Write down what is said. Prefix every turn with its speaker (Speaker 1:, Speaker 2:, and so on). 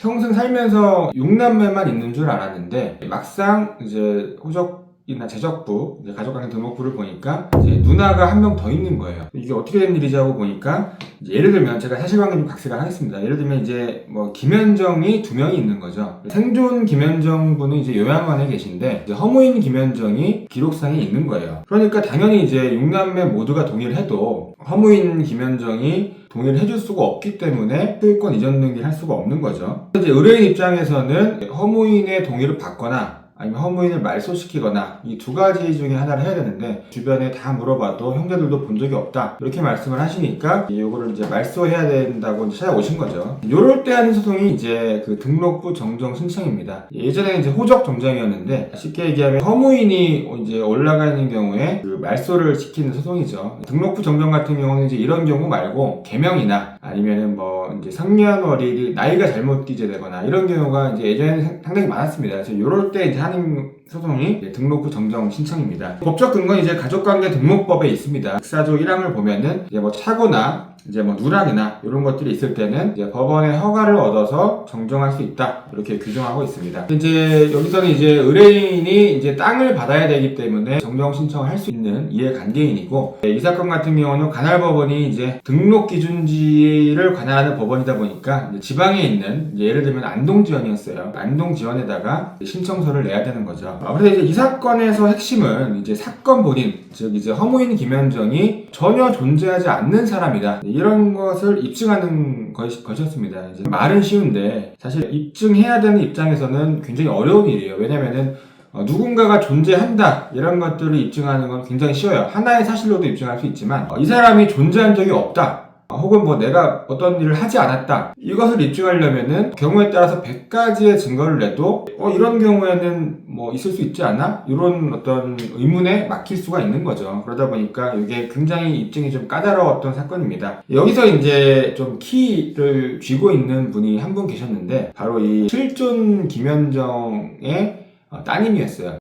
Speaker 1: 평생 살면서 6남매만 있는 줄 알았는데 막상 이제 호적 이나 제적부, 가족관계 등록부를 보니까 누나가 한 명 더 있는 거예요. 이게 어떻게 된 일이지 하고 보니까 예를 들면 제가 사실관계 좀 각색을 하겠습니다. 예를 들면 이제 뭐 김현정이 두 명이 있는 거죠. 생존 김현정 분은 이제 요양원에 계신데 허무인 김현정이 기록상에 있는 거예요. 그러니까 당연히 이제 6남매 모두가 동의를 해도 허무인 김현정이 동의를 해줄 수가 없기 때문에 소유권 이전 등기를 할 수가 없는 거죠. 이제 의뢰인 입장에서는 허무인의 동의를 받거나 아니면 허무인을 말소시키거나 이 두 가지 중에 하나를 해야 되는데 주변에 다 물어봐도 형제들도 본 적이 없다 이렇게 말씀을 하시니까 이거를 이제 말소해야 된다고 이제 찾아오신 거죠. 요럴 때 하는 소송이 이제 그 등록부 정정 신청입니다. 예전에는 이제 호적 정정이었는데 쉽게 얘기하면 허무인이 이제 올라가 있는 경우에 그 말소를 시키는 소송이죠. 등록부 정정 같은 경우는 이제 이런 경우 말고 개명이나 아니면은 뭐 이제 성년월일이 나이가 잘못 기재되거나 이런 경우가 이제 예전에는 상당히 많았습니다. 그래서 이럴 때 이제 하는 소송이 이제 등록부 정정 신청입니다. 법적 근거는 이제 가족관계 등록법에 있습니다. 사조 1항을 보면은 이제 뭐 차고나 이제 뭐 누락이나 이런 것들이 있을 때는 이제 법원의 허가를 얻어서 정정할 수 있다 이렇게 규정하고 있습니다. 이제 여기서는 이제 의뢰인이 이제 땅을 받아야 되기 때문에 정정 신청을 할 수 있는 이해관계인이고 이 사건 같은 경우는 관할법원이 이제 등록 기준지를 관할하는 법원이다 보니까 지방에 있는 예를 들면 안동 지원이었어요. 안동 지원에다가 신청서를 내야 되는 거죠. 아, 그래서 이제 이 사건에서 핵심은 이제 사건 본인 즉 이제 허무인 김현정이 전혀 존재하지 않는 사람이다 이런 것을 입증하는 것이, 것이었습니다. 이제 말은 쉬운데 사실 입증해야 되는 입장에서는 굉장히 어려운 일이에요. 왜냐면은 어, 누군가가 존재한다 이런 것들을 입증하는 건 굉장히 쉬워요. 하나의 사실로도 입증할 수 있지만 어, 이 사람이 존재한 적이 없다. 어, 혹은 뭐 내가 어떤 일을 하지 않았다. 이것을 입증하려면은 경우에 따라서 100가지의 증거를 내도 어, 이런 경우에는 뭐 있을 수 있지 않나? 이런 어떤 의문에 막힐 수가 있는 거죠. 그러다 보니까 이게 굉장히 입증이 좀 까다로웠던 사건입니다. 여기서 이제 좀 키를 쥐고 있는 분이 한 분 계셨는데 바로 이 실존 김현정의 어, 따님이었어요.